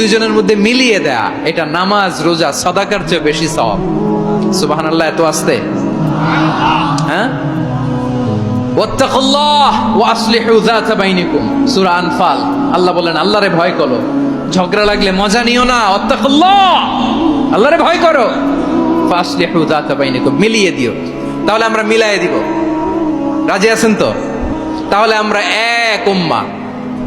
দুইজনের মধ্যে মিলিয়ে দেয়া, এটা নামাজ, রোজা, সদাকার চেয়ে বেশি সওয়াব। সুবহানাল্লাহ, এত আসতে? হ্যাঁ? আল্লাহ বলেন ভয় করো। ঝগড়া লাগলে মজা নিও না। ভয় করো। মিলিয়ে দিও। তাহলে আমরা রাজি আছেন তো? তাহলে আমরা এক উম্মা।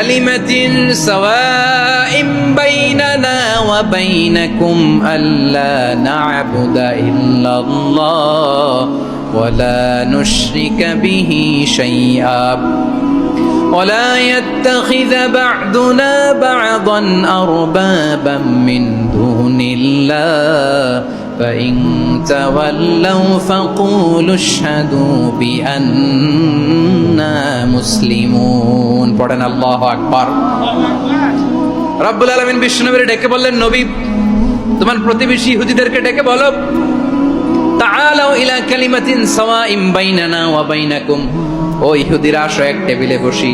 كلمة سواء بيننا وبينكم ألا نعبد إلا الله ولا نشرك به شيئا ولا يتخذ بعضنا بعضا أربابا من دون الله فإن تولوا فقولوا اشهدوا কুন্না মুসলিমুন। পড়েন আল্লাহ আকবার। রাব্বুল আলমিন বিষ্ণুনবীর ডেকে বললেন, নবী, তোমার প্রতিবেশী ইহুদিদেরকে ডেকে বলো তাআলাও ইলা কালিমাতিন সাওয়াইম বাইনানা ওয়া বাইনাকুম। ও ইহুদিরা, আসো এক টেবিলে বসি।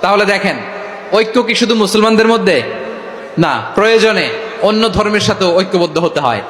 তাহলে দেখেন, ঐক্য কি শুধু মুসলমানদের মধ্যে? না, প্রয়োজনে অন্য ধর্মের সাথে ঐক্যবদ্ধ হতে হয়।